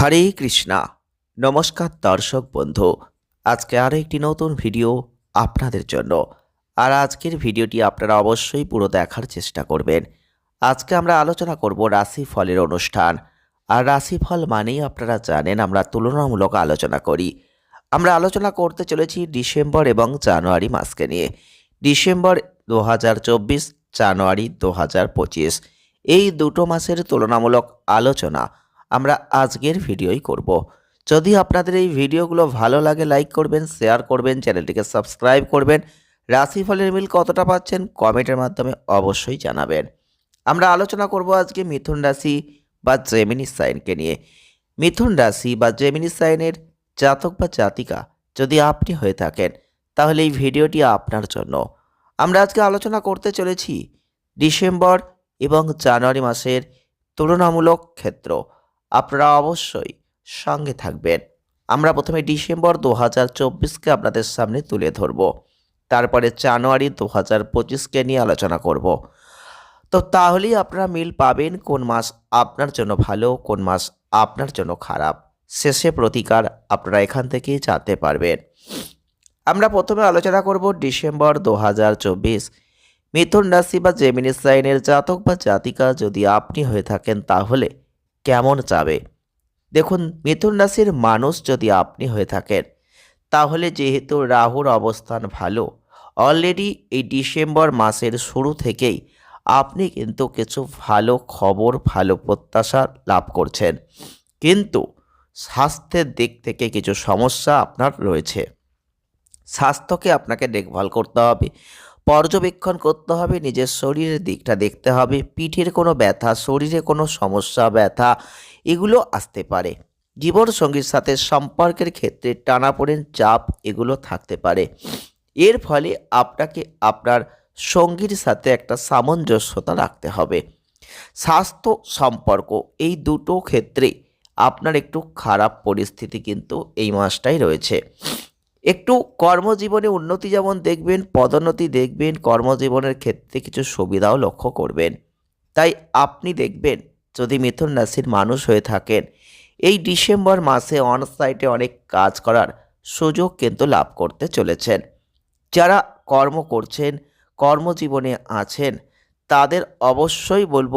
হরে কৃষ্ণা। নমস্কার দর্শক বন্ধু। আজকে আরও একটি নতুন ভিডিও আপনাদের জন্য। আর আজকের ভিডিওটি আপনারা অবশ্যই পুরো দেখার চেষ্টা করবেন। আজকে আমরা আলোচনা করব রাশি ফলের অনুষ্ঠান। আর রাশিফল মানেই আপনারা জানেন আমরা তুলনামূলক আলোচনা করি। আমরা আলোচনা করতে চলেছি ডিসেম্বর এবং জানুয়ারি মাসকে নিয়ে। ডিসেম্বর দু হাজার চব্বিশ, জানুয়ারি দু হাজার পঁচিশ। এই দুটো মাসের তুলনামূলক আলোচনা আমরা আজকের ভিডিওই করব। যদি আপনাদের এই ভিডিওগুলো ভালো লাগে লাইক করবেন শেয়ার করবেন, চ্যানেলটিকে সাবস্ক্রাইব করবেন, রাশিফলের মিল কতটা পাচ্ছেন কমেন্টের মাধ্যমে অবশ্যই জানাবেন। আমরা আলোচনা করব আজকে মিথুন রাশি বা জেমিনি সাইনকে নিয়ে। মিথুন রাশি বা জেমিনি সাইনের জাতক বা জাতিকা যদি আপনি হয়ে থাকেন, তাহলে এই ভিডিওটি আপনার জন্য। আমরা আজকে আলোচনা করতে চলেছি ডিসেম্বর এবং জানুয়ারি মাসের তুলনামূলক ক্ষেত্র। আপনারা অবশ্যই সঙ্গে থাকবেন। আমরা প্রথমে ডিসেম্বর দু হাজার চব্বিশকে আপনাদের সামনে তুলে ধরব। তারপরে জানুয়ারি দু হাজার পঁচিশকে নিয়ে আলোচনা করব। তো তাহলেই আপনারা মিল পাবেন কোন মাস আপনার জন্য ভালো, কোন মাস আপনার জন্য খারাপ। শেষে প্রতিকার আপনারা এখান থেকেই জানতে পারবেন। আমরা প্রথমে আলোচনা করব ডিসেম্বর দু হাজার চব্বিশ। মিথুন রাশি বা জেমিনি সাইনের জাতক বা জাতিকা যদি আপনি হয়ে থাকেন তাহলে কেমন যাবে? দেখুন, মিথুন রাশির মানুষ যদি আপনি হয়ে থাকেন, তাহলে যেহেতু রাহুর অবস্থান ভালো অলরেডি এই ডিসেম্বর মাসের শুরু থেকেই আপনি কিন্তু কিছু ভালো খবর, ভালো প্রত্যাশা লাভ করছেন। কিন্তু স্বাস্থ্যের দিক থেকে কিছু সমস্যা আপনার রয়েছে। স্বাস্থ্যকে আপনাকে দেখভাল করতে হবে। পর্যবেক্ষণ করতে হবে, নিজের শরীরের দিকটা দেখতে হবে, পিঠের কোনো ব্যথা, শরীরে কোনো সমস্যা, ব্যথা, এগুলো আসতে পারে। জীবনসঙ্গীর সাথে সম্পর্কের ক্ষেত্রে টানাপোড়েন চাপ এগুলো থাকতে পারে। এর ফলে আপনাকে আপনার সঙ্গীর সাথে একটা সামঞ্জস্যতা রাখতে হবে। স্বাস্থ্য, সম্পর্ক এই দুটো ক্ষেত্রে আপনার একটু খারাপ পরিস্থিতি কিন্তু এই মাসটাই রয়েছে। একটু কর্মজীবনে উন্নতি যেমন দেখবেন, পদোন্নতি দেখবেন, কর্মজীবনের ক্ষেত্রে কিছু সুবিধাও লক্ষ্য করবেন। তাই আপনি দেখবেন, যদি মিথুন রাশির মানুষ হয়ে থাকেন, এই ডিসেম্বর মাসে অন সাইটে অনেক কাজ করার সুযোগ কিন্তু লাভ করতে চলেছেন। যারা কর্ম করছেন, কর্মজীবনে আছেন, তাদের অবশ্যই বলব,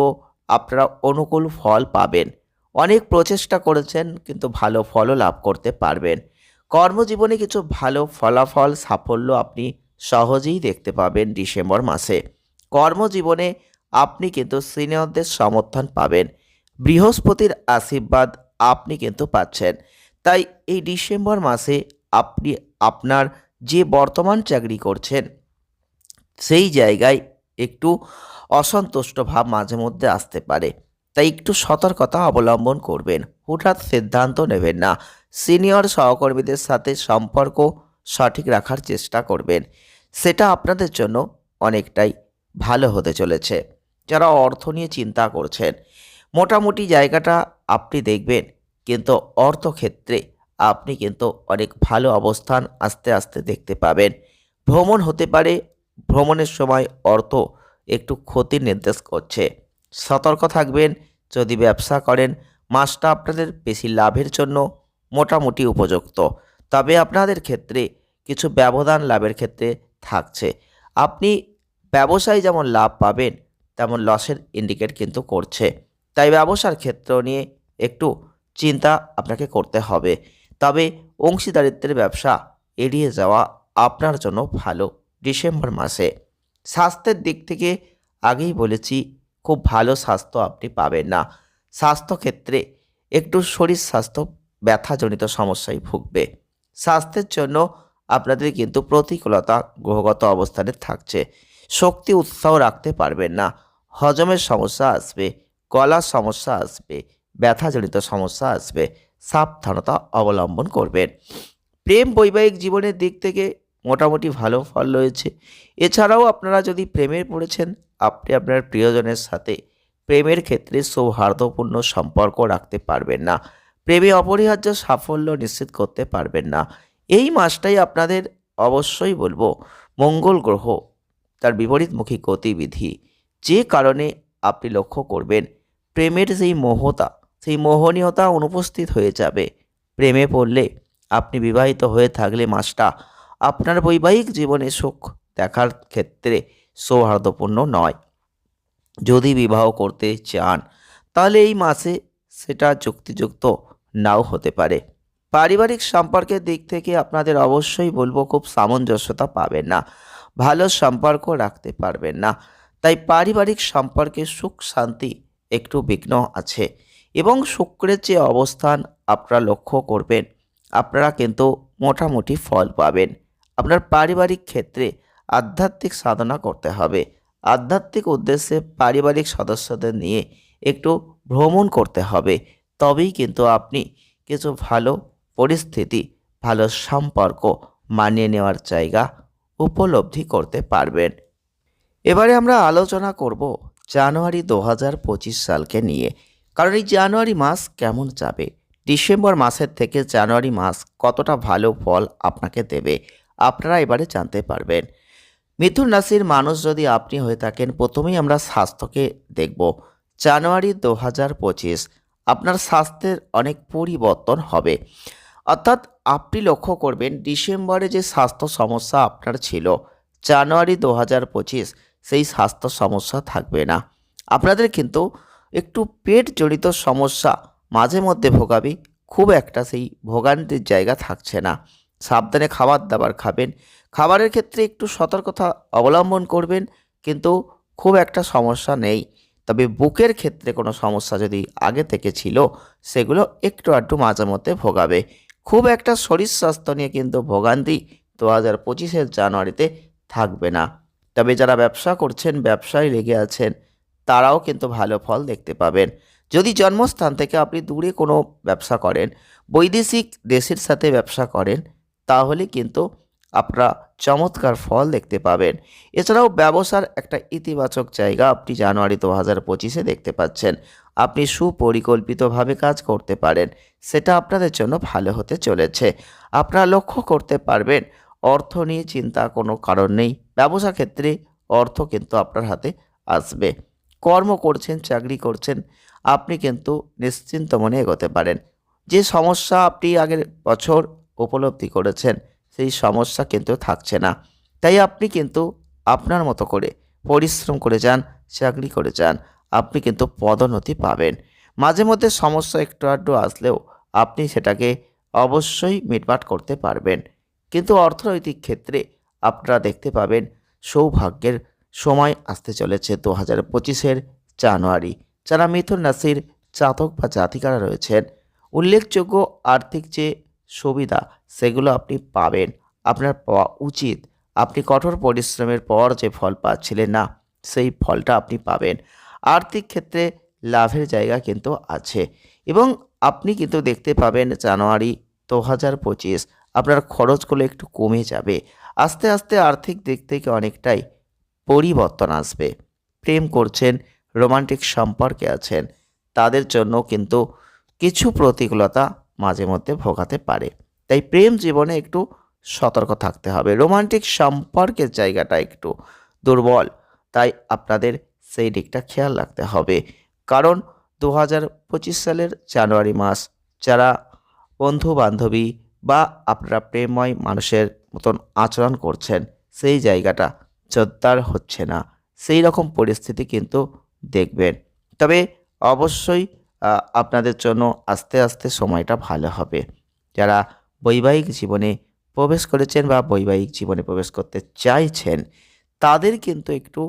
আপনারা অনুকূল ফল পাবেন। অনেক প্রচেষ্টা করেছেন, কিন্তু ভালো ফলও লাভ করতে পারবেন। কর্মজীবনে কিছু ভালো ফলাফল, সাফল্য আপনি সহজেই দেখতে পাবেন ডিসেম্বর মাসে। কর্মজীবনে আপনি কিন্তু সিনিয়রদের সমর্থন পাবেন। বৃহস্পতির আশীর্বাদ আপনি কিন্তু পাচ্ছেন। তাই এই ডিসেম্বর মাসে আপনি আপনার যে বর্তমান চাকরি করছেন, সেই জায়গায় একটু অসন্তুষ্ট ভাব মাঝে মধ্যে আসতে পারে। তাই একটু সতর্কতা অবলম্বন করবেন। হঠাৎ সিদ্ধান্ত নেবেন না। সিনিয়র সহকর্মীদের সাথে সম্পর্ক সঠিক রাখার চেষ্টা করবেন। সেটা আপনাদের জন্য অনেকটাই ভালো হতে চলেছে। যারা অর্থ নিয়ে চিন্তা করছেন, মোটামুটি জায়গাটা আপনি দেখবেন, কিন্তু অর্থক্ষেত্রে আপনি কিন্তু অনেক ভালো অবস্থান আস্তে আস্তে দেখতে পাবেন। ভ্রমণ হতে পারে, ভ্রমণের সময় অর্থ একটু ক্ষতির নির্দেশ করছে। সতর্ক থাকবেন, যদি ব্যবসা করেন, মাসটা আপনাদের বেশি লাভের জন্য মোটামুটি উপযুক্ত। তবে আপনাদের ক্ষেত্রে কিছু ব্যবধান লাভের ক্ষেত্রে থাকছে। আপনি ব্যবসায় যেমন লাভ পাবেন, তেমন লসের ইন্ডিকেট কিন্তু করছে। তাই ব্যবসার ক্ষেত্র নিয়ে একটু চিন্তা আপনাকে করতে হবে। তবে অংশীদারিত্বের ব্যবসা এড়িয়ে যাওয়া আপনার জন্য ভালো ডিসেম্বর মাসে। স্বাস্থ্যের দিক থেকে আগেই বলেছি, খুব ভালো স্বাস্থ্য আপনি পাবেন না। স্বাস্থ্যক্ষেত্রে একটু শরীর স্বাস্থ্য ব্যথাজনিত সমস্যায় ভুগবে। স্বাস্থ্যের জন্য আপনাদের কিন্তু প্রতিকূলতা গ্রহগত অবস্থানে থাকছে। শক্তি উৎসাহ রাখতে পারবেন না। হজমের সমস্যা আসবে, গলার সমস্যা আসবে, ব্যথাজনিত সমস্যা আসবে। সাবধানতা অবলম্বন করবেন। প্রেম বৈবাহিক জীবনের দিক থেকে মোটামুটি ভালো ফল রয়েছে। এছাড়াও আপনারা যদি প্রেমে পড়েছেন, আপনি আপনার প্রিয়জনের সাথে প্রেমের ক্ষেত্রে সৌহার্দ্যপূর্ণ সম্পর্ক রাখতে পারবেন না। প্রেমে অপরিহার্য সাফল্য নিশ্চিত করতে পারবেন না। এই মাসটাই আপনাদের অবশ্যই বলব মঙ্গল গ্রহ, তার বিপরীতমুখী গতিবিধি। যে কারণে আপনি লক্ষ্য করবেন, প্রেমের যেই মোহতা, সেই মোহনীয়তা অনুপস্থিত হয়ে যাবে। প্রেমে পড়লে আপনি বিবাহিত হয়ে থাকলে মাসটা আপনার বৈবাহিক জীবনে সুখ দেখার ক্ষেত্রে সৌহার্দ্যপূর্ণ নয়। যদি বিবাহ করতে চান, তাহলে এই মাসে সেটা যুক্তিযুক্ত নাও হতে পারে। পারিবারিক সম্পর্কের দিক থেকে আপনাদের অবশ্যই বলব খুব সামঞ্জস্যতা পাবেন না। ভালো সম্পর্ক রাখতে পারবেন না। তাই পারিবারিক সম্পর্কে সুখ, শান্তি একটু বিঘ্ন আছে এবং শুক্রের যে অবস্থান আপনারা লক্ষ্য করবেন, আপনারা কিন্তু মোটামুটি ফল পাবেন। আপনার পারিবারিক ক্ষেত্রে আধ্যাত্মিক সাধনা করতে হবে। আধ্যাত্মিক উদ্দেশ্যে পারিবারিক সদস্যদের নিয়ে একটু ভ্রমণ করতে হবে। তবেই কিন্তু আপনি কিছু ভালো পরিস্থিতি, ভালো সম্পর্ক মানিয়ে নেওয়ার জায়গা উপলব্ধি করতে পারবেন। এবারে আমরা আলোচনা করব জানুয়ারি দু হাজার পঁচিশ সালকে নিয়ে। কারণ এই জানুয়ারি মাস কেমন যাবে? ডিসেম্বর মাসের থেকে জানুয়ারি মাস কতটা ভালো ফল আপনাকে দেবে? আপনারা এবারে জানতে পারবেন। মিথুন রাশির মানুষ যদি আপনি হয়ে থাকেন, প্রথমেই আমরা স্বাস্থ্যকে দেখব। জানুয়ারি দু হাজার পঁচিশ আপনার স্বাস্থ্যের অনেক পরিবর্তন হবে। অর্থাৎ আপনি লক্ষ্য করবেন, ডিসেম্বরে যে স্বাস্থ্য সমস্যা আপনার ছিল, জানুয়ারি দু হাজার পঁচিশ, সেই স্বাস্থ্য সমস্যা থাকবে না। আপনাদের কিন্তু একটু পেট জড়িত সমস্যা মাঝে মধ্যে ভোগাবি, খুব একটা সেই ভোগান্তির জায়গা থাকছে না। সাবধানে খাবার দাবার খাবেন। খাবারের ক্ষেত্রে একটু সতর্কতা অবলম্বন করবেন, কিন্তু খুব একটা সমস্যা নেই। তবে বুকের ক্ষেত্রে কোনো সমস্যা যদি আগে থেকে ছিল, সেগুলো একটু আধটু মাঝে মধ্যে ভোগাবে। খুব একটা শরীর স্বাস্থ্য নিয়ে কিন্তু ভোগান্তি দু হাজার পঁচিশের জানুয়ারিতে থাকবে না। তবে যারা ব্যবসা করছেন, ব্যবসায় লেগে আছেন, তারাও কিন্তু ভালো ফল দেখতে পাবেন। যদি জন্মস্থান থেকে আপনি দূরে কোনো ব্যবসা করেন, বৈদেশিক দেশের সাথে ব্যবসা করেন, তাহলে কিন্তু আপনারা চমৎকার ফল দেখতে পাবেন। এছাড়াও ব্যবসার একটা ইতিবাচক জায়গা আপনি জানুয়ারি দু হাজার পঁচিশে দেখতে পাচ্ছেন। আপনি সুপরিকল্পিতভাবে কাজ করতে পারেন, সেটা আপনাদের জন্য ভালো হতে চলেছে। আপনারা লক্ষ্য করতে পারবেন, অর্থ নিয়ে চিন্তা কোনো কারণ নেই। ব্যবসা ক্ষেত্রে অর্থ কিন্তু আপনার হাতে আসবে। কর্ম করছেন, চাকরি করছেন, আপনি কিন্তু নিশ্চিন্ত মনে এগোতে পারেন। যে সমস্যা আপনি আগের বছর উপলব্ধি করেছেন সেই সমস্যা কিন্তু থাকছে না। তাই আপনি কিন্তু আপনার মতো করে পরিশ্রম করে যান, চাকরি করে যান, আপনি কিন্তু পদোন্নতি পাবেন। মাঝে মধ্যে সমস্যা একটু আধটু আসলেও আপনি সেটাকে অবশ্যই মিটমাট করতে পারবেন। কিন্তু অর্থনৈতিক ক্ষেত্রে আপনারা দেখতে পাবেন সৌভাগ্যের সময় আসতে চলেছে দু হাজার পঁচিশের জানুয়ারি। যারা মিথুন রাশির জাতক বা জাতিকারা রয়েছেন, উল্লেখযোগ্য আর্থিক যে সুবিধা সেগুলো আপনি পাবেন। আপনার পাওয়া উচিত। আপনি কঠোর পরিশ্রমের পর যে ফল পাচ্ছিলেন না, সেই ফলটা আপনি পাবেন। আর্থিক ক্ষেত্রে লাভের জায়গা কিন্তু আছে এবং আপনি কিন্তু দেখতে পাবেন জানুয়ারি দু হাজার পঁচিশ, আপনার খরচগুলো একটু কমে যাবে। আস্তে আস্তে আর্থিক দিক থেকে অনেকটাই পরিবর্তন আসবে। প্রেম করছেন, রোমান্টিক সম্পর্কে আছেন, তাদের জন্য কিন্তু কিছু প্রতিকূলতা মাঝে মধ্যে ভোগাতে পারে। তাই প্রেম জীবনে একটু সতর্ক থাকতে হবে। রোমান্টিক সম্পর্কের জায়গাটা একটু দুর্বল, তাই আপনাদের সেই দিকটা খেয়াল রাখতে হবে। কারণ দু হাজার পঁচিশ সালের জানুয়ারি মাস, যারা বন্ধু বান্ধবী বা আপনারা প্রেমময় মানুষের মতন আচরণ করছেন, সেই জায়গাটা জোরদার হচ্ছে না। সেই রকম পরিস্থিতি কিন্তু দেখবেন। তবে অবশ্যই আপনাদের জন্য আস্তে আস্তে সময়টা ভালো হবে। যারা বৈবাহিক জীবনে প্রবেশ করেছেন বা বৈবাহিক জীবনে প্রবেশ করতে চাইছেন, তাদের কিন্তু একটু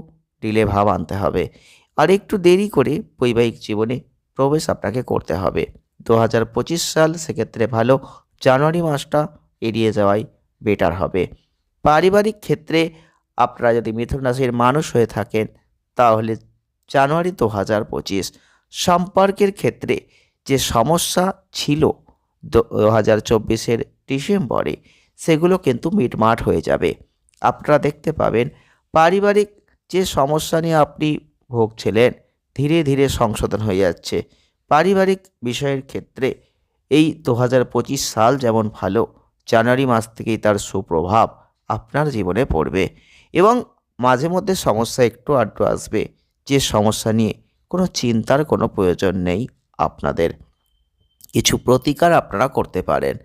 ডিলে ভাব আনতে হবে। আর একটু দেরি করে বৈবাহিক জীবনে প্রবেশ আপনাকে করতে হবে। দু হাজার পঁচিশ সাল সেক্ষেত্রে ভালো, জানুয়ারি মাসটা এড়িয়ে যাওয়াই বেটার হবে। পারিবারিক ক্ষেত্রে আপনারা যদি মিথুন রাশির মানুষ হয়ে থাকেন, তাহলে জানুয়ারি দু হাজার পঁচিশ, সম্পর্কের ক্ষেত্রে যে সমস্যা ছিল দু হাজার চব্বিশের ডিসেম্বরে সেগুলো কিন্তু মিটমাট হয়ে যাবে। আপনারা দেখতে পাবেন, পারিবারিক যে সমস্যা নিয়ে আপনি ভোগছিলেন, ধীরে ধীরে সংশোধন হয়ে যাচ্ছে। পারিবারিক বিষয়ের ক্ষেত্রে এই দু হাজার পঁচিশ সাল যেমন ভালো, জানুয়ারি মাস থেকেই তার সুপ্রভাব আপনার জীবনে পড়বে এবং মাঝে মধ্যে সমস্যা একটু আড্ডু আসবে। যে সমস্যা নিয়ে কোনো চিন্তার কোনো প্রয়োজন নেই আপনাদের। কিছু প্রতিকার আপনারা করতে পারেন।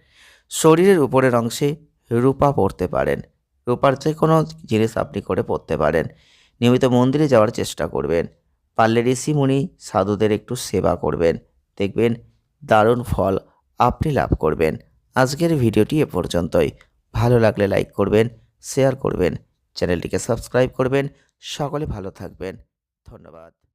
শরীরের উপরের অংশে রূপা পরতে পারেন। রূপার যে কোনো জিনিস আপনি করে পরতে পারেন। নিয়মিত মন্দিরে যাওয়ার চেষ্টা করবেন। পারলে ঋষিমুনি সাধুদের একটু সেবা করবেন। দেখবেন দারুণ ফল আপনি লাভ করবেন। আজকের ভিডিওটি এ পর্যন্তই। ভালো লাগলে লাইক করবেন, শেয়ার করবেন, চ্যানেলটিকে সাবস্ক্রাইব করবেন। সকলে ভালো থাকবেন। ধন্যবাদ।